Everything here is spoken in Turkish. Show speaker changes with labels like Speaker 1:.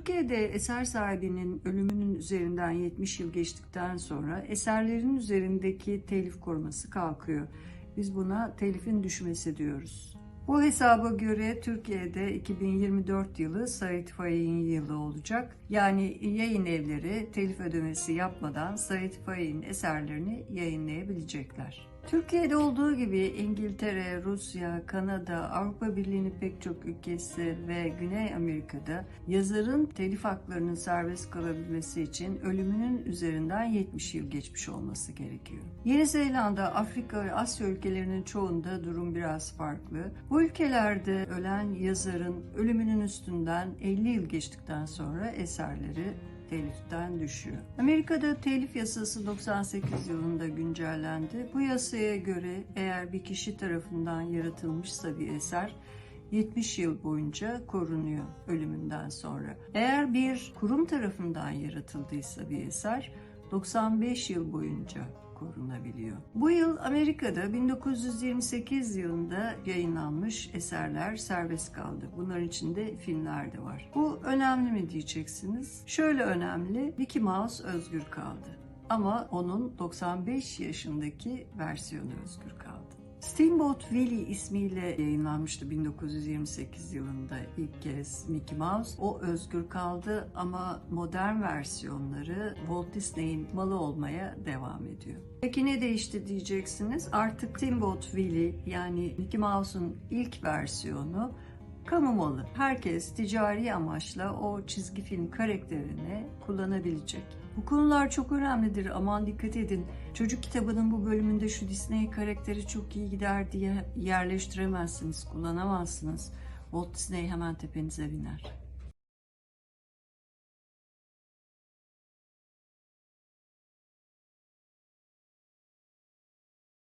Speaker 1: Türkiye'de eser sahibinin ölümünün üzerinden 70 yıl geçtikten sonra eserlerin üzerindeki telif koruması kalkıyor. Biz buna telifin düşmesi diyoruz. Bu hesaba göre Türkiye'de 2024 yılı Said Faik'in yılı olacak. Yani yayın evleri telif ödemesi yapmadan Said Faik'in eserlerini yayınlayabilecekler. Türkiye'de olduğu gibi İngiltere, Rusya, Kanada, Avrupa Birliği'nin pek çok ülkesi ve Güney Amerika'da yazarın telif haklarının serbest kalabilmesi için ölümünün üzerinden 70 yıl geçmiş olması gerekiyor. Yeni Zelanda, Afrika ve Asya ülkelerinin çoğunda durum biraz farklı. Bu ülkelerde ölen yazarın ölümünün üstünden 50 yıl geçtikten sonra eserleri teliften düşüyor. Amerika'da telif yasası 98 yılında güncellendi. Bu yasaya göre eğer bir kişi tarafından yaratılmışsa bir eser 70 yıl boyunca korunuyor ölümünden sonra. Eğer bir kurum tarafından yaratıldıysa bir eser 95 yıl boyunca korunabiliyor. Bu yıl Amerika'da 1928 yılında yayınlanmış eserler serbest kaldı. Bunların içinde filmler de var. Bu önemli mi diyeceksiniz? Şöyle önemli, Mickey Mouse özgür kaldı. Ama onun 95 yaşındaki versiyonu özgür kaldı. Steamboat Willie ismiyle yayınlanmıştı 1928 yılında ilk kez Mickey Mouse. O özgür kaldı ama modern versiyonları Walt Disney'in malı olmaya devam ediyor. Peki ne değişti diyeceksiniz? Artık Steamboat Willie yani Mickey Mouse'un ilk versiyonu kamu malı. Herkes ticari amaçla o çizgi film karakterini kullanabilecek. Bu konular çok önemlidir. Aman dikkat edin. Çocuk kitabının bu bölümünde şu Disney karakteri çok iyi gider diye yerleştiremezsiniz, kullanamazsınız. Walt Disney hemen tepenize biner.